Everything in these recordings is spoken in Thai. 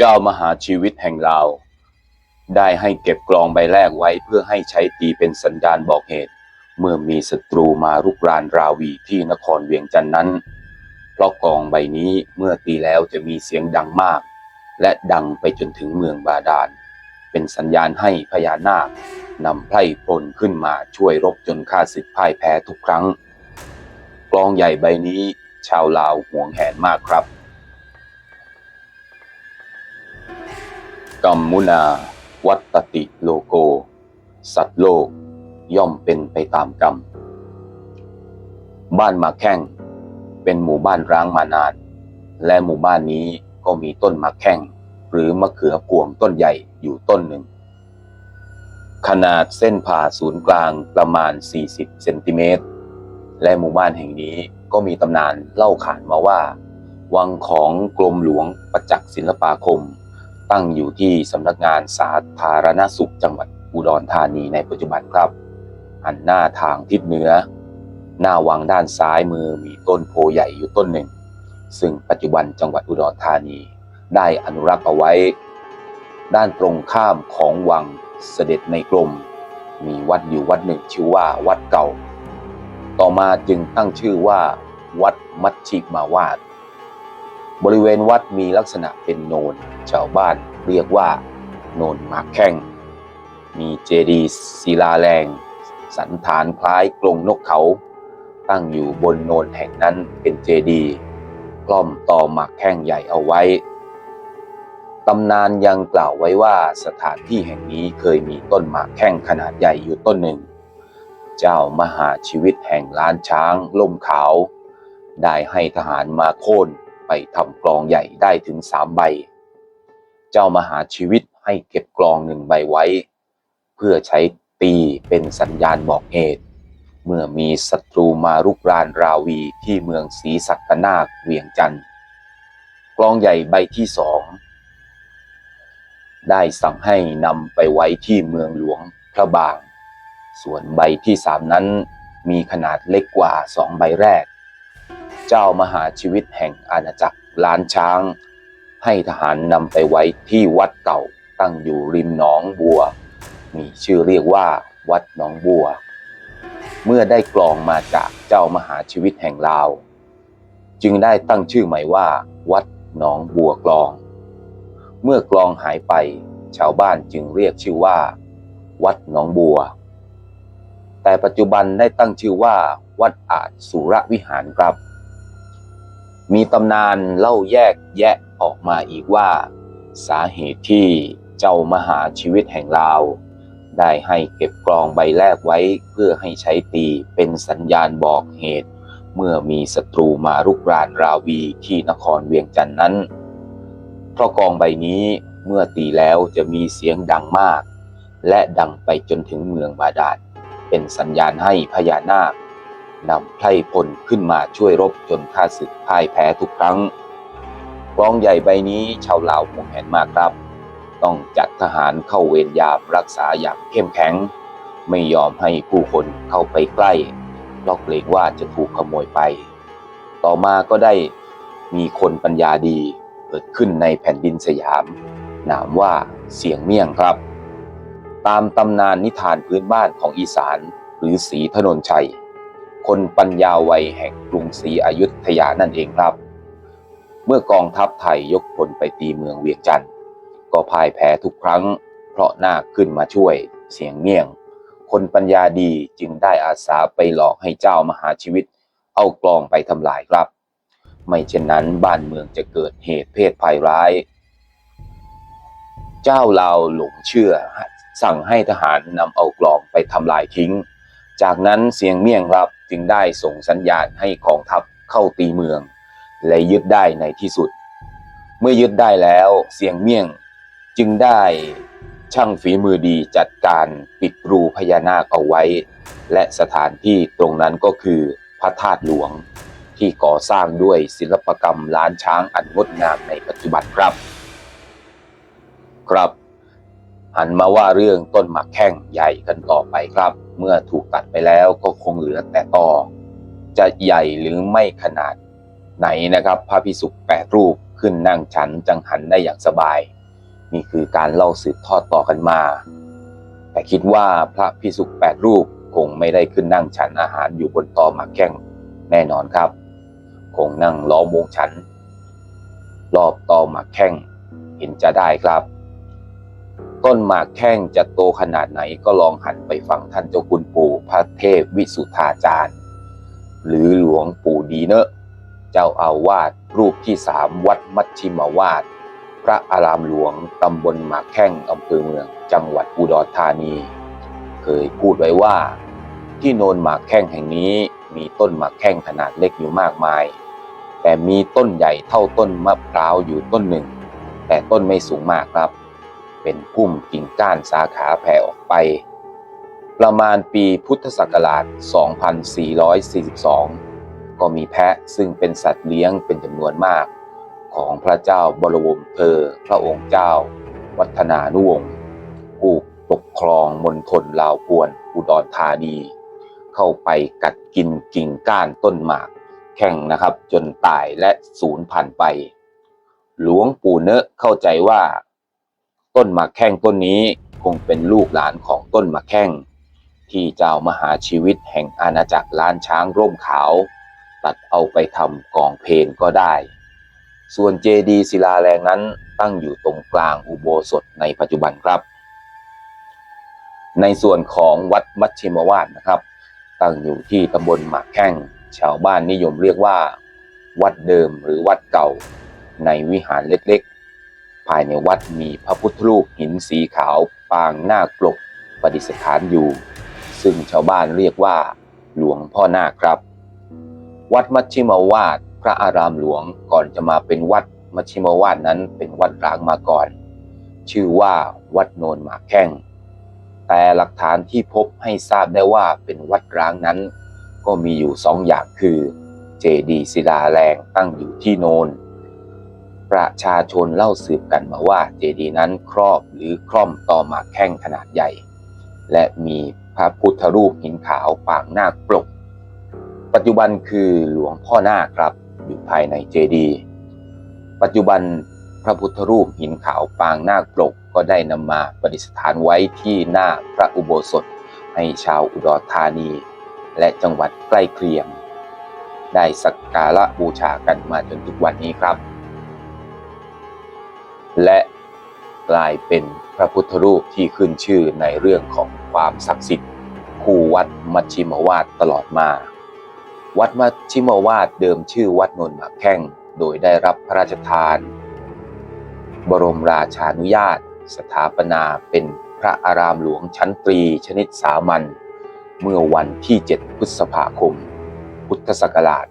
เจ้ามหาชีวิตแห่งลาว ได้ให้เก็บกลองใบแรกไว้เพื่อให้ใช้ตีเป็นสัญญาณบอกเหตุ เมื่อมีศัตรูมารุกรานราวีที่นครเวียงจันทน์นั้น เพราะกลองใบนี้เมื่อตีแล้วจะมีเสียงดังมาก และดังไปจนถึงเมืองบาดาล เป็นสัญญาณให้พญานาคนำไพร่พลขึ้นมาช่วยรบจนข้าศึกพ่ายแพ้ทุกครั้ง กลองใหญ่ใบนี้ชาวลาวหวงแหนมากครับ กัมมุนา วัตติโลโก สัตว์โลก ย่อมเป็นไปตามกรรม บ้านมาแข้งเป็นหมู่บ้านร้างมานาน และหมู่บ้านนี้ก็มีต้นมะแข้งหรือมะเขือพวงต้นใหญ่อยู่ต้นหนึ่ง ขนาดเส้นผ่าศูนย์กลางประมาณ 40 เซนติเมตร และหมู่บ้านแห่งนี้ก็มีตำนานเล่าขานมาว่า วังของกรมหลวงประจักษ์ศิลปาคม ตั้งอยู่ที่สำนักงานสาธารณสุขจังหวัดอุดรธานีในปัจจุบันครับหันหน้าทางทิศเหนือ หน้าวังด้านซ้ายมือมีต้นโพใหญ่อยู่ต้นหนึ่ง ซึ่งปัจจุบันจังหวัดอุดรธานี ได้อนุรักษ์เอาไว้ ด้านตรงข้ามของวังเสด็จในกรมมีวัดอยู่วัดหนึ่งชื่อว่าวัดเก่า ต่อมาจึงตั้งชื่อว่า วัดมัชชิมาวาด บริเวณวัดมีลักษณะเป็นโนน ชาวบ้านเรียกว่าโนนหมากแข้ง มีเจดีย์ศิลาแรง สันฐานคล้ายกรงนกเขา ตั้งอยู่บนโนนแห่งนั้นเป็นเจดีย์กล้อมต่อหมากแข้งใหญ่เอาไว้ ตำนานยังกล่าวไว้ว่าสถานที่แห่งนี้เคยมีต้นหมากแข้งขนาดใหญ่อยู่ต้นหนึ่ง เจ้ามหาชีวิตแห่งล้านช้างล่มขาว ได้ให้ทหารมาโค่นไปทำกลองใหญ่ได้ถึงสามใบ เจ้ามหาชีวิตให้เก็บกลองหนึ่งใบไว้ เพื่อใช้ตีเป็นสัญญาณบอกเหตุ เมื่อมีศัตรูมารุกรานราวีที่เมืองศรีสัตนาคเวียงจันทร์กลองใหญ่ใบที่สอง ได้สั่งให้นำไปไว้ที่เมืองหลวงพระบาง ส่วนใบที่สามนั้นมีขนาดเล็กกว่าสองใบแรก เจ้ามหาชีวิตแห่งอาณาจักรล้านช้าง ให้ทหารนำไปไว้ที่วัดเก่าตั้งอยู่ริมหนองบัว มีชื่อเรียกว่าวัดหนองบัว เมื่อได้กลองมาจากเจ้ามหาชีวิตแห่งลาว จึงได้ตั้งชื่อใหม่ว่า วัดหนองบัวกลอง เมื่อกลองหายไป ชาวบ้านจึงเรียกชื่อว่า วัดหนองบัว แต่ปัจจุบันได้ตั้งชื่อว่า วัดอาจสุรวิหารครับ มีตำนานเล่าแยกแยะออกมาอีกว่า สาเหตุที่เจ้ามหาชีวิตแห่งลาว ได้ให้เก็บกลองใบแรกไว้เพื่อให้ใช้ตีเป็นสัญญาณบอกเหตุ เมื่อมีศัตรูมารุกรานราวีที่นครเวียงจันทน์นั้น เพราะกองใบนี้เมื่อตีแล้วจะมีเสียงดังมาก และดังไปจนถึงเมืองบาดาลเป็นสัญญาณให้พญานาค นำไพรพลขึ้นมาช่วยรบจนข้าศึกพ่ายแพ้ทุกครั้งกลองใหญ่ใบนี้ชาวลาวหวงแหนมากครับ ต้องจัดทหารเข้าเวรยามรักษาอย่างเข้มแข็ง ไม่ยอมให้ผู้คนเข้าไปใกล้เพราะเกรงว่าจะถูกขโมยไป ต่อมาก็ได้มีคนปัญญาดีเกิดขึ้นในแผ่นดินสยาม นามว่าเสียงเมี่ยงครับ ตามตำนานนิทานพื้นบ้านของอีสานหรือศรีถนนชัย คนปัญญาวัยแห่งกรุงศรีอยุธยานั่นเองครับ เมื่อกองทัพไทยยกพลไปตีเมืองเวียงจันทร์ก็พ่ายแพ้ทุกครั้ง เพราะนาคขึ้นมาช่วยเสียงเมี่ยง คนปัญญาดีจึงได้อาสาไปหลอกให้เจ้ามหาชีวิต เอากลองไปทำลายครับ ไม่เช่นนั้นบ้านเมืองจะเกิดเหตุเพศภัยร้าย เจ้าลาหลงเชื่อสั่งให้ทหารนำเอากลองไปทำลายทิ้ง จากนั้นเสียงเมี่ยงครับจึงได้ส่งสัญญาณให้กองทัพเข้าตีเมือง และยึดได้ในที่สุด เมื่อยึดได้แล้วเสียงเมี่ยงจึงได้ช่างฝีมือดีจัดการปิดรูพญานาคเอาไว้ และสถานที่ตรงนั้นก็คือพระธาตุหลวงที่ก่อสร้างด้วยศิลปกรรมล้านช้างอันงดงามในปัจจุบันครับ ครับหันมาว่าเรื่องต้นหมากแข้งใหญ่กันต่อไปครับ เมื่อถูกตัดไปแล้วก็คงเหลือแต่ตอจะใหญ่หรือไม่ขนาดไหนนะครับพระพิสุแปดรูปขึ้นนั่งฉันจังหันได้อย่างสบาย นี่คือการเล่าสืบทอดต่อกันมา แต่คิดว่าพระพิสุแปดรูปคงไม่ได้ขึ้นนั่งฉันอาหารอยู่บนตอหมากแข้งแน่นอนครับ คงนั่งล้อมวงฉัน รอบตอหมากแข้งเห็นจะได้ครับ ต้นหมากแข้งจะโตขนาดไหนก็ลองหันไปฟังท่านเจ้าคุณปู่พระเทพวิสุทธาจารย์ หรือหลวงปู่ดีเนอะเจ้าอาวาสรูปที่สามวัดมัชชิมาวาสพระอารามหลวงตำบลหมากแข้งอำเภอเมือง จังหวัดอุดรธานี เคยพูดไว้ว่า ที่โนนหมากแข้งแห่งนี้มีต้นหมากแข้งขนาดเล็กอยู่มากมาย แต่มีต้นใหญ่เท่าต้นมะพร้าวอยู่ต้นหนึ่ง แต่ต้นไม่สูงมากครับ เป็นพุ่มกิ่งก้านสาขาแผ่ออกไป ประมาณปีพุทธศักราช 2442 ก็มีแพะซึ่งเป็นสัตว์เลี้ยงเป็นจำนวนมาก ของพระเจ้าบรวมเธอ พระองค์เจ้า วัฒนานุวงศ์ผู้ปกครองมณฑลลาวพวนอุดรธานี เข้าไปกัดกินกิ่งก้านต้นหมากแข่งนะครับจนตายและสูญพันธุ์ไป หลวงปู่เนะเข้าใจว่า ต้นหมากแข้งต้นนี้คงเป็นลูกหลานของต้นหมากแข้ง ที่เจ้ามหาชีวิตแห่งอาณาจักรล้านช้างร่มขาว ตัดเอาไปทำกองเพลงก็ได้ ส่วนเจดีศิลาแรงนั้นตั้งอยู่ตรงกลางอุโบสถในปัจจุบันครับ ในส่วนของวัดมัชชิมวาสนะครับ ตั้งอยู่ที่ตำบลหมากแข้งชาวบ้านนิยมเรียกว่า วัดเดิมหรือวัดเก่า ในวิหารเล็กๆ ภายในวัดมีพระพุทธรูปหินสีขาวปางนาคปลกประดิษฐานอยู่ ซึ่งชาวบ้านเรียกว่า หลวงพ่อนาคครับ วัดมัชชิมาวาสพระอารามหลวงก่อนจะมาเป็นวัดมัชชิมาวาสนั้นเป็นวัดร้างมาก่อน ชื่อว่าวัดโนนหมากแข้งแต่หลักฐานที่พบให้ทราบได้ว่าเป็นวัดร้างนั้น ก็มีอยู่สองอย่างคือ เจดีศิลาแรงตั้งอยู่ที่โนน ประชาชนเล่าสืบกันมาว่าเจดีย์นั้นครอบหรือคล่อมต่อหมากแข้งขนาดใหญ่ และมีพระพุทธรูปหินขาวปางนาคปลก ปัจจุบันคือหลวงพ่อนาคครับอยู่ภายในเจดีย์ปัจจุบันพระพุทธรูปหินขาวปางนาคปลกก็ได้นำมาประดิษฐานไว้ที่หน้าพระอุโบสถให้ชาวอุดรธานี และจังหวัดใกล้เคียง ได้สักการะบูชากันมาจนทุกวันนี้ครับ และกลายเป็นพระพุทธรูปที่ขึ้นชื่อในเรื่องของความศักดิ์สิทธิ์คู่วัดมัชชิมวาสตลอดมา วัดมัชชิมวาสเดิมชื่อวัดนนท์หมากแข้ง โดยได้รับพระราชทาน บรมราชานุญาต สถาปนาเป็นพระอารามหลวงชั้นตรีชนิดสามัญเมื่อวันที่ 7 พฤษภาคม พุทธศักราช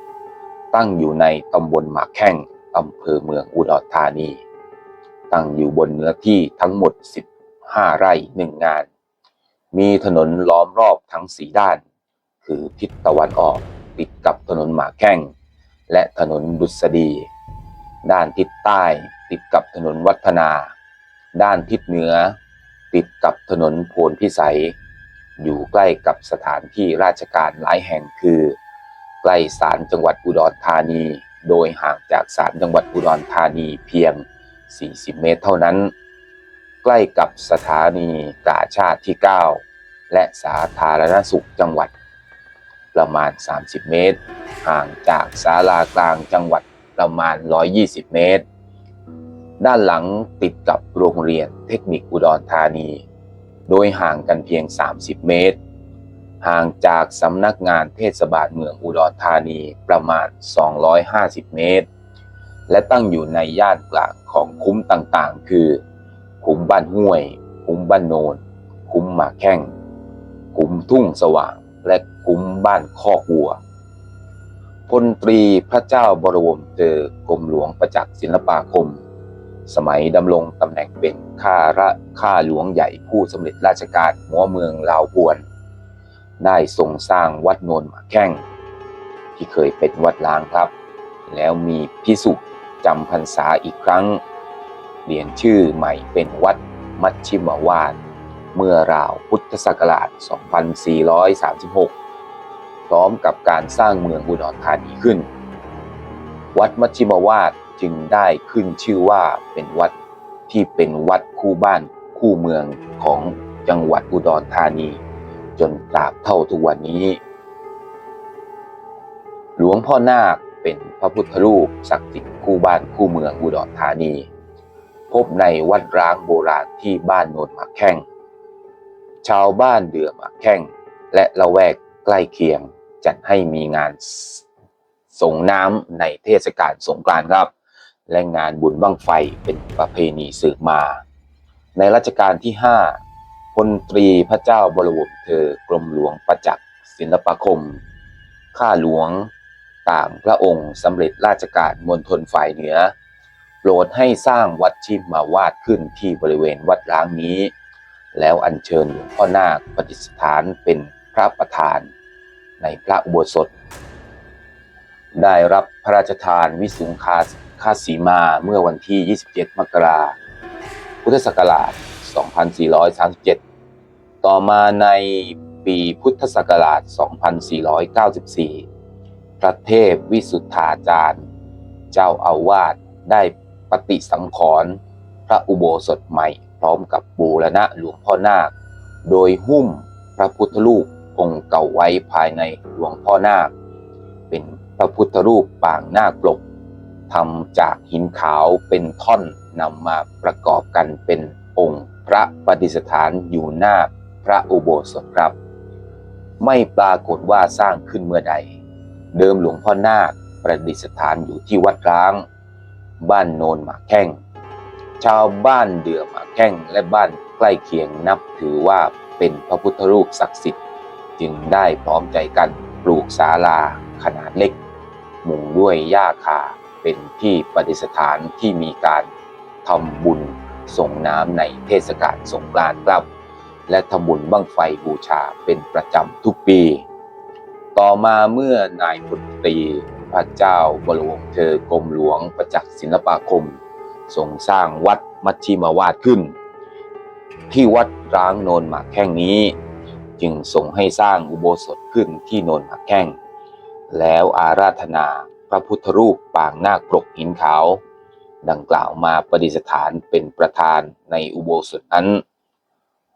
2507 ตั้งอยู่ในตำบลหมากแข้ง อำเภอเมืองอุดรธานี ตั้งอยู่บนเนื้อที่ทั้งหมด 15 ไร่หนึ่งงาน มีถนนล้อมรอบทั้งสีด้าน คือทิศตะวันออกติดกับถนนหมากแข้ง และถนนดุษฎี ด้านทิศใต้ติดกับถนนวัฒนา ด้านทิศเหนือ ติดกับถนนโพนพิสัย อยู่ใกล้กับสถานที่ราชการหลายแห่งคือ ใกล้ศาลจังหวัดอุดรธานี โดยห่างจากศาลจังหวัดอุดรธานีเพียง 40 เมตรเท่านั้น ใกล้กับสถานีกาชาติที่ 9 และสาธารณสุขจังหวัด ประมาณ 30 เมตร ห่างจากศาลากลางจังหวัดประมาณ 120 เมตร ด้านหลังติดกับโรงเรียนเทคนิคอุดรธานี โดยห่างกันเพียง 30 เมตร ห่างจากสำนักงานเทศบาลเมืองอุดรธานีประมาณ 250 เมตร และตั้งอยู่ในย่านกลางของคุ้มต่างๆ คือ คุ้มบ้านห้วย คุ้มบ้านโนน คุ้มหมากแข้ง คุ้มทุ่งสว่าง และคุ้มบ้านคอกวัวพลตรีพระเจ้าบรวมเจอกรมหลวงประจักษ์ศิลปาคม สมัยดำรงตำแหน่งเป็นข้าระข้าหลวงใหญ่ผู้สำเร็จราชการหัวเมืองลาวพวน ได้ทรงสร้างวัดโนนหมาแข้ง ที่เคยเป็นวัดล้างครับ แล้วมีพิสุจำพรรษาอีกครั้ง เปลี่ยนชื่อใหม่เป็นวัดมัชชิมวาสเมื่อราวพุทธศักราช 2436 พร้อมกับการสร้างเมืองอุดรธานีขึ้น วัดมัชชิมวาดจึงได้ขึ้นชื่อว่าเป็นวัดที่เป็นวัดคู่บ้านคู่เมืองของจังหวัดอุดรธานี จนตราบเท่าทุกวันนี้ หลวงพ่อนาคเป็นพระพุทธรูปศักดิ์สิทธิ์คู่บ้านคู่เมืองอุดรธานี พบในวัดร้างโบราณที่บ้านโนนหมากแข้ง ชาวบ้านเดือหมากแข้ง และละแวกใกล้เคียงจัดให้มีงานส่งน้ำในเทศกาลสงกรานต์ครับ และงานบุญบั้งไฟเป็นประเพณีสืบมา ในรัชกาลที่ 5 พลตรีพระเจ้าบรมเธอกรมหลวงประจักษ์ศิลปาคม ข้าหลวงต่างพระองค์สำเร็จราชการมณฑลฝ่ายเหนือ โปรดให้สร้างวัดชิมมาวาดขึ้นที่บริเวณวัดร้างนี้ แล้วอัญเชิญหลวงพ่อนาคประดิษฐานเป็นพระประธาน ในพระอุโบสถ ได้รับพระราชทานวิสุงคาคาสีมาเมื่อวันที่ 27 มกราพุทธศักราช 2437 ต่อมาในปีพุทธศักราช 2494 พระเทพวิสุทธาจารย์ เจ้าอาวาสได้ปฏิสังขรณ์พระอุโบสถใหม่ พร้อมกับบูรณะหลวงพ่อนาค โดยหุ้มพระพุทธรูปองค์เก่าไว้ภายในหลวงพ่อนาค เป็นพระพุทธรูปปางนาคปลกทำจากหินขาวเป็นท่อนนำมาประกอบกันเป็นองค์ พระปฏิสถานอยู่หน้าพระอุโบสถครับ ไม่ปรากฏว่าสร้างขึ้นเมื่อใด เดิมหลวงพ่อนาคประดิษฐานอยู่ที่วัดร้าง บ้านโนนหมากแข้ง ชาวบ้านเดือหมากแข้งและบ้านใกล้เคียงนับถือว่าเป็นพระพุทธรูปศักดิ์สิทธิ์ จึงได้พร้อมใจกันปลูกศาลาขนาดเล็ก มุงด้วยหญ้าคาเป็นที่ประดิษฐานที่มีการทำบุญ ส่งน้ำในเทศกาลสงกรานต์ครับ และทำบุญบั้งไฟบูชาเป็นประจำทุกปี ต่อมาเมื่อนายพลตรีพระเจ้าบรมวงศ์เธอกรมหลวงประจักษ์ศิลปาคมทรงสร้างวัดมัชชิมาวาดขึ้น ที่วัดร้างโนนหมากแข้งนี้ จึงส่งให้สร้างอุโบสถขึ้นที่โนนหมากแข้ง แล้วอาราธนาพระพุทธรูปปางนาคปรกหินขาว ดังกล่าวมาประดิษฐานเป็นประธานในอุโบสถนั้น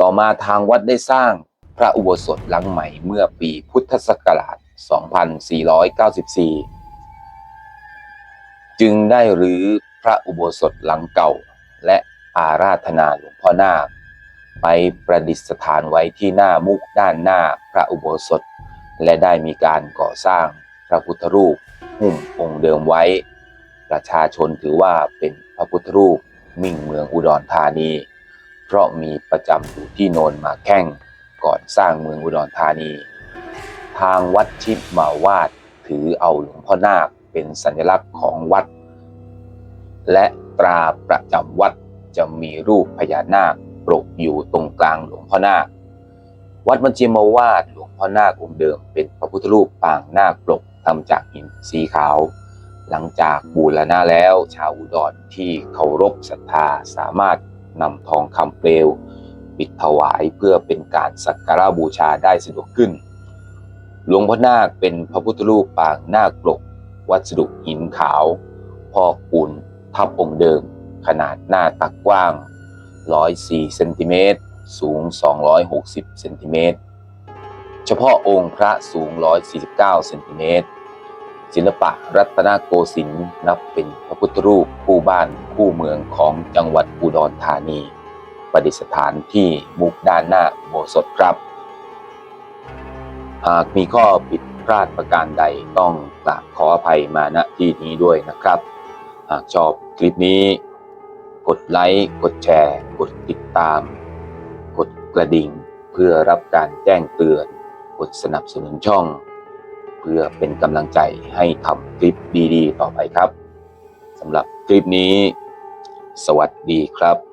ต่อมาทางวัดได้สร้างพระอุโบสถหลังใหม่เมื่อปีพุทธศักราช 2494 จึงได้รื้อพระอุโบสถหลังเก่า และอาราธนาหลวงพ่อนาค ไปประดิษฐานไว้ที่หน้ามุกด้านหน้าพระอุโบสถ และได้มีการก่อสร้างพระพุทธรูป หุ้มองค์เดิมไว้ ประชาชนถือว่าเป็นพระพุทธรูปมิ่งเมืองอุดรธานี เพราะมีประจำอยู่ที่โนนมาแข้งก่อนสร้างเมืองอุดรธานี ทางวัดชิดมาวาดถือเอาหลวงพ่อนาคเป็นสัญลักษณ์ของวัด และตราประจำวัดจะมีรูปพญานาคปรกอยู่ตรงกลางหลวงพ่อนาค วัดมัญชิมาวาดหลวงพ่อนาคองค์เดิมเป็นพระพุทธรูปปางนาคปรกทำจากหินสีขาว หลังจากบูรณะแล้ว ชาวอุดรที่เคารพศรัทธาสามารถนำทองคำเปลว ปิดถวายเพื่อเป็นการสักการะบูชาได้สะดวกขึ้น หลวงพ่อนาคเป็นพระพุทธรูปปางนาคปรกวัสดุหินขาวพอกปูนทับองค์เดิม ขนาดหน้าตักกว้าง 104เซนติเมตรสูง 260เซนติเมตรเฉพาะองค์พระสูง 149เซนติเมตร ศิลปะรัตนโกสินทร์นับเป็นพระพุทธรูปคู่บ้านคู่เมืองของจังหวัดอุดรธานีประดิษฐานที่มุกด้านหน้าโบสถครับ หากมีข้อผิดพลาดประการใดต้องกราบขออภัยมาณที่นี้ด้วยนะครับ หากชอบคลิปนี้ กดไลค์กดแชร์ กดติดตาม กดกระดิ่งเพื่อรับการแจ้งเตือน กดสนับสนุนช่อง พื่อเป็นกำลังใจให้ทำคลิปดีๆ ต่อไปครับสำหรับคลิปนี้ สวัสดีครับ